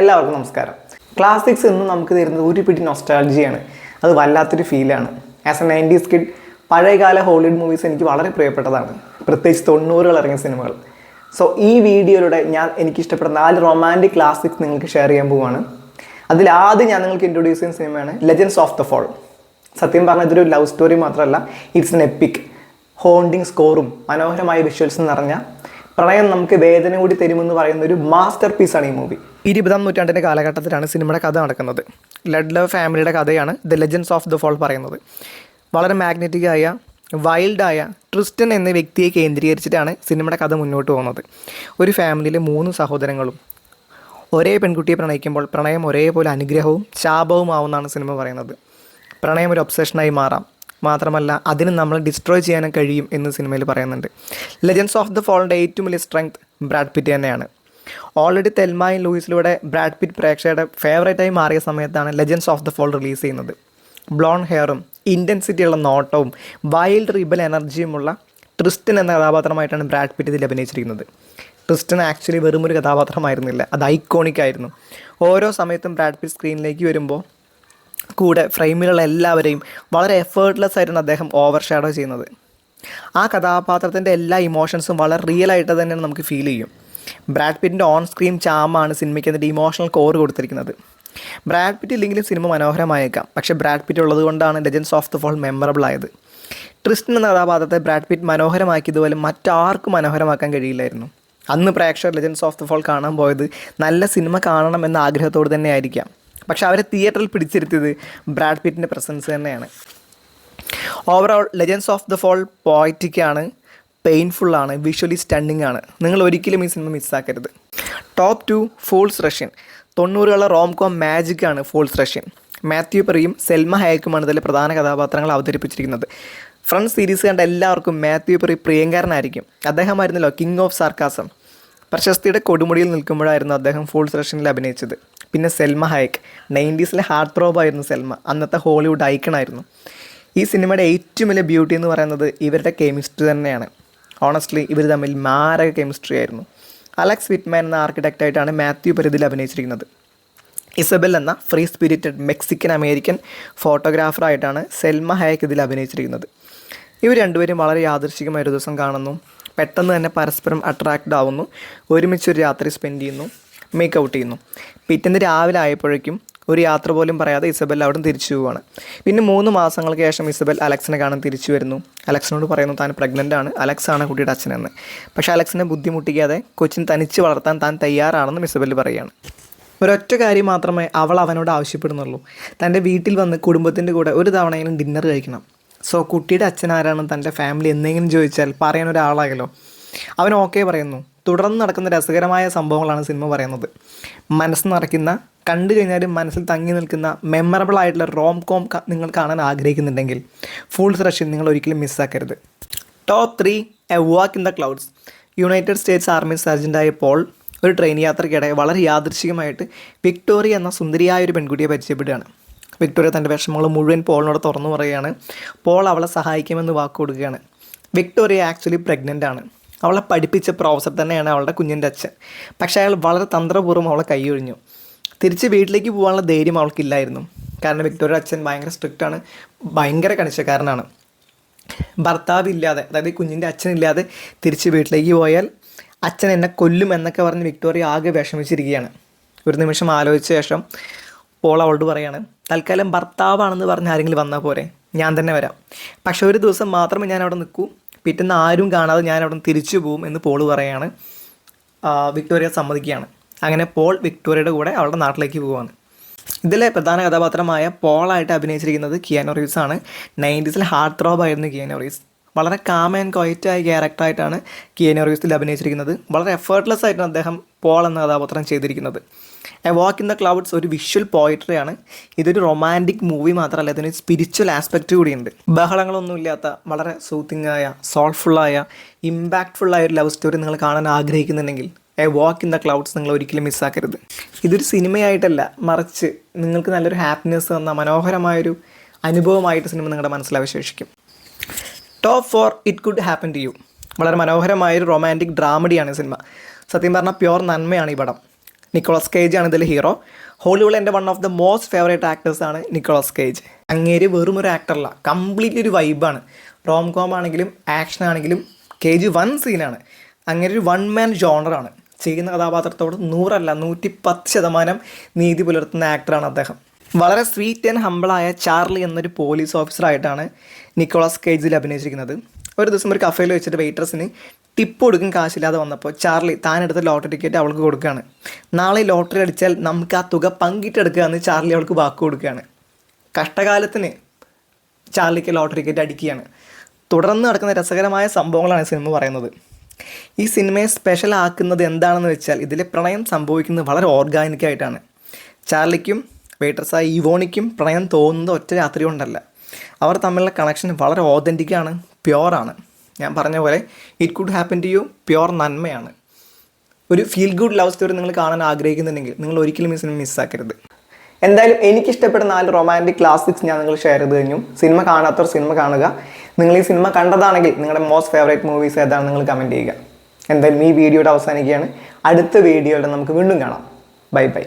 എല്ലാവർക്കും നമസ്കാരം. ക്ലാസിക്സ് എന്ന് നമുക്ക് തരുന്നത് ഒരു പിടി നൊസ്റ്റാൾജിയാണ് അത് വല്ലാത്തൊരു ഫീലാണ് ആസ് എ നയന്റീസ് കിഡ് പഴയകാല ഹോളിവുഡ് മൂവീസ് എനിക്ക് വളരെ പ്രിയപ്പെട്ടതാണ്. പ്രത്യേകിച്ച് തൊണ്ണൂറുകൾ ഇറങ്ങിയ സിനിമകൾ. സോ ഈ വീഡിയോയിലൂടെ ഞാൻ എനിക്ക് ഇഷ്ടപ്പെട്ട നാല് റൊമാന്റിക് ക്ലാസിക്സ് നിങ്ങൾക്ക് ഷെയർ ചെയ്യാൻ പോവുകയാണ് അതിൽ ആദ്യം ഞാൻ നിങ്ങൾക്ക് ഇൻട്രൊഡ്യൂസ് ചെയ്യുന്ന സിനിമയാണ് ലെജൻസ് ഓഫ് ദ ഫോൾ സത്യം പറഞ്ഞാൽ ഇതൊരു ലവ് സ്റ്റോറി മാത്രമല്ല ഇറ്റ്സ് എൻ എപ്പിക് ഹോണ്ടിങ് സ്കോറും മനോഹരമായ വിഷ്വൽസും നിറഞ്ഞ പ്രണയം നമുക്ക് വേദന കൂടി തരുമെന്ന് പറയുന്ന ഒരു മാസ്റ്റർ പീസാണ് ഈ മൂവി ഇരുപതാം നൂറ്റാണ്ടിന്റെ കാലഘട്ടത്തിലാണ് സിനിമയുടെ കഥ നടക്കുന്നത്. ലഡ് ലവ് ഫാമിലിയുടെ കഥയാണ് the Legends of the Fall പറയുന്നത്. വളരെ മാഗ്നറ്റിക് ആയ വൈൽഡായ ട്രിസ്റ്റൻ എന്ന വ്യക്തിയെ കേന്ദ്രീകരിച്ചിട്ടാണ് സിനിമയുടെ കഥ മുന്നോട്ട് പോകുന്നത്. ഒരു ഫാമിലിയിലെ മൂന്ന് സഹോദരങ്ങളും ഒരേ പെൺകുട്ടിയെ പ്രണയിക്കുമ്പോൾ പ്രണയം ഒരേപോലെ അനുഗ്രഹവും ശാപവുമാവുമെന്നാണ് സിനിമ പറയുന്നത്. പ്രണയം ഒരു ഒബ്സഷനായി മാറാം. മാത്രമല്ല അതിന് നമ്മൾ ഡിസ്ട്രോയ് ചെയ്യാനും കഴിയും എന്ന് സിനിമയിൽ പറയുന്നുണ്ട്. ലെജൻസ് ഓഫ് ദ ഫോളിന്റെ ഏറ്റവും വലിയ സ്ട്രെങ്ത് ബ്രാഡ് പിറ്റ് തന്നെയാണ്. ഓൾറെഡി തെൽമായും ലൂയിസിലൂടെ ബ്രാഡ് പിറ്റ് പ്രേക്ഷകരുടെ ഫേവറേറ്റായി മാറിയ സമയത്താണ് Legends of the Fall release ചെയ്യുന്നത്. ബ്ലോൺ ഹെയറും ഇന്റൻസിറ്റിയുള്ള നോട്ടവും വൈൽഡ് റിബൽ എനർജിയുമുള്ള ട്രിസ്റ്റൻ എന്ന കഥാപാത്രമായിട്ടാണ് ബ്രാഡ് പിറ്റ് ഇതിൽ അഭിനയിച്ചിരിക്കുന്നത്. ട്രിസ്റ്റൻ ആക്ച്വലി വെറുമൊരു കഥാപാത്രമായിരുന്നില്ല അത് ഐക്കോണിക് ആയിരുന്നു. ഓരോ സമയത്തും ബ്രാഡ് പിറ്റ് സ്ക്രീനിലേക്ക് വരുമ്പോൾ കൂടെ ഫ്രെയിമിലുള്ള എല്ലാവരെയും വളരെ എഫേർട്ട്ലെസ് ആയിട്ടാണ് അദ്ദേഹം ഓവർ ഷാഡോ ചെയ്യുന്നത്. ആ കഥാപാത്രത്തിന്റെ എല്ലാ ഇമോഷൻസും വളരെ റിയൽ ആയിട്ട് തന്നെയാണ് നമുക്ക് ഫീൽ ചെയ്യും. ബ്രാഡ് പിറ്റിന്റെ ഓൺ സ്ക്രീൻ ചാമാണ് സിനിമയ്ക്ക് അതിന്റെ ഇമോഷണൽ കോർ കൊടുത്തിരിക്കുന്നത്. ബ്രാഡ് പിറ്റ് ഇല്ലെങ്കിലും സിനിമ മനോഹരമായേക്കാം. പക്ഷേ ബ്രാഡ് പിറ്റ് ഉള്ളത് കൊണ്ടാണ് Legends of the Fall memorable ആയത്. ട്രിസ്റ്റൻ എന്ന കഥാപാത്രത്തെ ബ്രാഡ് പിറ്റ് മനോഹരമാക്കിയതുപോലെ മറ്റാർക്കും മനോഹരമാക്കാൻ കഴിയില്ലായിരുന്നു. അന്ന് പ്രേക്ഷകർ ലെജൻസ് ഓഫ് ദ ഫോൾ കാണാൻ പോയത് നല്ല സിനിമ കാണണം എന്ന ആഗ്രഹത്തോട് തന്നെ ആയിരിക്കാം പക്ഷെ അവരെ തിയേറ്ററിൽ പിടിച്ചിരുത്തിയത് ബ്രാഡ് പിറ്റിന്റെ പ്രസൻസ് തന്നെയാണ്. Overall Legends of the Fall പോയറ്റിക്കാണ് പെയിൻഫുള്ളാണ് വിഷ്വലി സ്റ്റണ്ണിങ് ആണ്. നിങ്ങൾ ഒരിക്കലും ഈ cinema മിസ്സാക്കരുത് top two Fools Rush In തൊണ്ണൂറുകളുടെ rom com മാജിക്കാണ് ഫോൾസ് റഷ്യൻ മാത്യു പെറിയും സെൽമ ഹയക്കുമാണ് ഇതിലെ പ്രധാന കഥാപാത്രങ്ങൾ അവതരിപ്പിച്ചിരിക്കുന്നത്. ഫ്രണ്ട് സീരീസ് കണ്ട എല്ലാവർക്കും മാത്യു പെറി പ്രിയങ്കരനായിരിക്കും. അദ്ദേഹമായിരുന്നല്ലോ കിങ് ഓഫ് സാർക്കാസം പ്രശസ്തിയുടെ കൊടുമുടിയിൽ നിൽക്കുമ്പോഴായിരുന്നു അദ്ദേഹം ഫോൾസ് റഷ്യനിൽ അഭിനയിച്ചത്. പിന്നെ സെൽമ ഹയക്ക്. നയന്റീസിലെ ഹാർട്ട് ത്രോബ് ആയിരുന്നു സെൽമ. അന്നത്തെ ഹോളിവുഡ് ഐക്കണായിരുന്നു. ഈ സിനിമയുടെ ഏറ്റവും വലിയ ബ്യൂട്ടി എന്ന് പറയുന്നത് ഇവരുടെ കെമിസ്ട്രി തന്നെയാണ്. ഓണസ്റ്റ്ലി ഇവർ തമ്മിൽ മാരക കെമിസ്ട്രി ആയിരുന്നു. അലക്സ് വിറ്റ്മാൻ എന്ന ആർക്കിടെക്റ്റ് ആയിട്ടാണ് മാത്യു പരിധിയിൽ അഭിനയിച്ചിരിക്കുന്നത്. ഇസബെൽ എന്ന ഫ്രീ സ്പിരിറ്റഡ് മെക്സിക്കൻ അമേരിക്കൻ ഫോട്ടോഗ്രാഫറായിട്ടാണ് സെൽമ ഹയക്ക് ഇതിൽ അഭിനയിച്ചിരിക്കുന്നത്. ഇവർ രണ്ടുപേരും വളരെ യാദൃശികമായ ഒരു ദിവസം കാണുന്നു. പെട്ടെന്ന് തന്നെ പരസ്പരം അട്രാക്റ്റ് ആവുന്നു. ഒരുമിച്ച് ഒരു രാത്രി സ്പെൻഡ് ചെയ്യുന്നു. മേക്ക് ഔട്ട് ചെയ്യുന്നു. പിറ്റേന്ന് രാവിലെ ആയപ്പോഴേക്കും ഒരു യാത്ര പോലും പറയാതെ ഇസബൽ അവിടെ തിരിച്ചു പോവുകയാണ് പിന്നെ മൂന്ന് മാസങ്ങൾക്ക് ശേഷം ഇസബൽ അലക്സിനെ കാണാൻ തിരിച്ചു വരുന്നു. അലക്സിനോട് പറയുന്നു താൻ പ്രഗ്നന്റ് ആണ്. അലക്സ് ആണ് കുട്ടിയുടെ അച്ഛനെന്ന്. പക്ഷേ അലക്സിനെ ബുദ്ധിമുട്ടിക്കാതെ കൊച്ചിൻ തനിച്ച് വളർത്താൻ താൻ തയ്യാറാണെന്നും ഇസബൽ പറയുകയാണ്. ഒരൊറ്റ കാര്യം മാത്രമേ അവൾ അവനോട് ആവശ്യപ്പെടുന്നുള്ളൂ. തന്റെ വീട്ടിൽ വന്ന് കുടുംബത്തിന്റെ കൂടെ ഒരു തവണയെങ്കിലും ഡിന്നർ കഴിക്കണം. സോ കുട്ടിയുടെ അച്ഛൻ ആരാണ് തന്റെ ഫാമിലി എന്തെങ്കിലും ചോദിച്ചാൽ പറയാൻ ഒരാളാകലോ അവൻ ഓക്കെ പറയുന്നു. തുടർന്ന് നടക്കുന്ന രസകരമായ സംഭവങ്ങളാണ് സിനിമ പറയുന്നത്. മനസ്സ് നിറയ്ക്കുന്ന കണ്ടു കഴിഞ്ഞാലും മനസ്സിൽ തങ്ങി നിൽക്കുന്ന മെമ്മറബിൾ ആയിട്ടുള്ള റോം കോം നിങ്ങൾ കാണാൻ ആഗ്രഹിക്കുന്നുണ്ടെങ്കിൽ ഫുൾ റഷ്യൻ നിങ്ങൾ ഒരിക്കലും മിസ്സാക്കരുത് top three A Walk in the Clouds United States Army സർജന്റായ Paul ഒരു ട്രെയിൻ യാത്രയ്ക്കിടെ വളരെ യാദൃശികമായിട്ട് വിക്ടോറിയ എന്ന സുന്ദരിയായ ഒരു പെൺകുട്ടിയെ പരിചയപ്പെടുകയാണ്. വിക്ടോറിയ തന്റെ വിഷമങ്ങൾ മുഴുവൻ പോളിനോട് തുറന്നു പറയുകയാണ്. പോൾ അവളെ സഹായിക്കുമെന്ന് വാക്ക് കൊടുക്കുകയാണ് വിക്ടോറിയ ആക്ച്വലി പ്രഗ്നന്റ് ആണ്. അവളെ പഠിപ്പിച്ച പ്രൊഫസർ തന്നെയാണ് അവളുടെ കുഞ്ഞിന്റെ അച്ഛൻ. പക്ഷേ അയാൾ വളരെ തന്ത്രപൂർവം അവളെ കൈയൊഴിഞ്ഞു. തിരിച്ച് വീട്ടിലേക്ക് പോകാനുള്ള ധൈര്യം അവൾക്കില്ലായിരുന്നു. കാരണം വിക്ടോറിയ അച്ഛൻ ഭയങ്കര സ്ട്രിക്റ്റ് ആണ് ഭയങ്കര കണിച്ചക്കാരനാണ് ഭർത്താവില്ലാതെ അതായത് ഈ കുഞ്ഞിന്റെ അച്ഛനില്ലാതെ തിരിച്ച് വീട്ടിലേക്ക് പോയാൽ അച്ഛൻ എന്നെ കൊല്ലും എന്നൊക്കെ പറഞ്ഞ് വിക്ടോറിയ ആകെ വിഷമിച്ചിരിക്കുകയാണ്. ഒരു നിമിഷം ആലോചിച്ച ശേഷം പോൾ അവളോട് പറയാണ് തൽക്കാലം ഭർത്താവാണെന്ന് പറഞ്ഞ് ആരെങ്കിലും വന്നാൽ പോരെ ഞാൻ തന്നെ വരാം. പക്ഷെ ഒരു ദിവസം മാത്രമേ ഞാൻ അവിടെ നിൽക്കൂ. പിറ്റേന്ന് ആരും കാണാതെ ഞാൻ അവിടെ നിന്ന് തിരിച്ചു പോകും എന്ന് പോൾ പറയാണ്. ആ, വിക്ടോറിയ സമ്മതിക്കുകയാണ്. അങ്ങനെ പോൾ വിക്ടോറിയയുടെ കൂടെ അവളുടെ നാട്ടിലേക്ക് പോവുകയാണ് ഇതിലെ പ്രധാന കഥാപാത്രമായ പോളായിട്ട് അഭിനയിച്ചിരിക്കുന്നത് കിയാനോ റീവ്സ് ആണ് നയന്റീസിൽ ഹാർട്ട് ത്രോബ് ആയിരുന്നു കിയാനോ റീവ്സ്. വളരെ കാം ആൻഡ് ക്വയറ്റ് ആയ ക്യാരക്ടറായിട്ടാണ് കിയാനോ റീവ്സിൽ അഭിനയിച്ചിരിക്കുന്നത്. വളരെ എഫേർട്ട്ലെസ് ആയിട്ടാണ് അദ്ദേഹം പോൾ എന്ന കഥാപാത്രം ചെയ്തിരിക്കുന്നത്. A Walk in the Clouds ഒരു വിഷ്വൽ പോയിട്രിയാണ് ഇതൊരു റൊമാന്റിക് മൂവി മാത്രമല്ല ഇതിന് സ്പിരിച്വൽ ആസ്പെക്റ്റ് കൂടിയുണ്ട്. ബഹളങ്ങളൊന്നും ഇല്ലാത്ത വളരെ സൂത്തിങ് ആയ സോൾഫുള്ളായ ഇമ്പാക്റ്റ്ഫുള്ളായ ഒരു ലവ് സ്റ്റോറി നിങ്ങൾ കാണാൻ ആഗ്രഹിക്കുന്നുണ്ടെങ്കിൽ A Walk in the Clouds നിങ്ങൾ ഒരിക്കലും മിസ്സാക്കരുത് ഇതൊരു സിനിമയായിട്ടല്ല മറിച്ച് നിങ്ങൾക്ക് നല്ലൊരു ഹാപ്പിനെസ് തന്ന മനോഹരമായൊരു അനുഭവമായിട്ട് സിനിമ നിങ്ങളുടെ മനസ്സിൽ അവശേഷിക്കും. Top four It Could Happen to You വളരെ മനോഹരമായൊരു റൊമാന്റിക് ഡ്രാമഡിയാണ് സിനിമ. സത്യം പറഞ്ഞാൽ പ്യുവർ നന്മയാണ് ഈ പടം. നിക്കോളസ് കേജ് ആണ് ഇതിൽ ഹീറോ ഹോളിവുഡ് എന്റെ one of the most favourite actors ആണ് നിക്കോളസ് കേജ് അങ്ങേര് വെറും ഒരു ആക്ടറല്ല കംപ്ലീറ്റ്ലി ഒരു വൈബാണ് റോം കോം ആണെങ്കിലും ആക്ഷൻ ആണെങ്കിലും കേജ് വൺ സീനാണ് അങ്ങനെ ഒരു വൺ മാൻ ജോണറാണ് ചെയ്യുന്ന കഥാപാത്രത്തോട് നൂറല്ല നൂറ്റി പത്ത് ശതമാനം നീതി പുലർത്തുന്ന ആക്ടറാണ് അദ്ദേഹം. വളരെ സ്വീറ്റ് ആൻഡ് ഹമ്പിളായ ചാർലി എന്നൊരു പോലീസ് ഓഫീസറായിട്ടാണ് നിക്കോളസ് കേജിൽ അഭിനയിച്ചിരിക്കുന്നത്. ഒരു ദിവസം ഒരു കഫേയിൽ വെച്ചിട്ട് വെയിറ്റേഴ്സിന് ടിപ്പ് കൊടുക്കും കാശില്ലാതെ വന്നപ്പോൾ ചാർലി താനെടുത്ത ലോട്ടറി ടിക്കറ്റ് അവൾക്ക് കൊടുക്കുകയാണ് നാളെ ലോട്ടറി അടിച്ചാൽ നമുക്ക് ആ തുക പങ്കിട്ടെടുക്കുക എന്ന് ചാർലി അവൾക്ക് വാക്ക് കൊടുക്കുകയാണ്. കഷ്ടകാലത്തിന് ചാർലിക്ക് ലോട്ടറി ടിക്കറ്റ് അടിക്കുകയാണ്. തുടർന്ന് നടക്കുന്ന രസകരമായ സംഭവങ്ങളാണ് സിനിമ പറയുന്നത്. ഈ സിനിമയെ സ്പെഷ്യൽ ആക്കുന്നത് എന്താണെന്ന് വെച്ചാൽ ഇതിലെ പ്രണയം സംഭവിക്കുന്നത് വളരെ ഓർഗാനിക്കായിട്ടാണ് ചാർലിക്കും വെയിട്രസായ ഇവോണിക്കും പ്രണയം തോന്നുന്നത് ഒറ്റ രാത്രി കൊണ്ടല്ല. അവർ തമ്മിലുള്ള കണക്ഷൻ വളരെ ഓതന്റിക്കാണ് പ്യുവറാണ് ഞാൻ പറഞ്ഞ പോലെ It Could Happen to You pure നന്മയാണ്. ഒരു ഫീൽ ഗുഡ് ലവ് സ്റ്റോറി നിങ്ങൾ കാണാൻ ആഗ്രഹിക്കുന്നുണ്ടെങ്കിൽ നിങ്ങൾ ഒരിക്കലും ഈ സിനിമ മിസ്സാക്കരുത് എന്തായാലും എനിക്ക് ഇഷ്ടപ്പെട്ട നാല് റൊമാന്റിക് ക്ലാസിക്സ് ഞാൻ നിങ്ങൾ ഷെയർ ചെയ്ത് കഴിഞ്ഞു. സിനിമ കാണാത്തവർ സിനിമ കാണുക. നിങ്ങൾ ഈ സിനിമ കണ്ടതാണെങ്കിൽ നിങ്ങളുടെ മോസ്റ്റ് ഫേവറേറ്റ് മൂവീസ് ഏതാണ് നിങ്ങൾ കമന്റ് ചെയ്യുക. എന്തായാലും ഈ വീഡിയോയുടെ അവസാനിക്കുകയാണ്. അടുത്ത വീഡിയോയുടെ നമുക്ക് വീണ്ടും കാണാം. Bye bye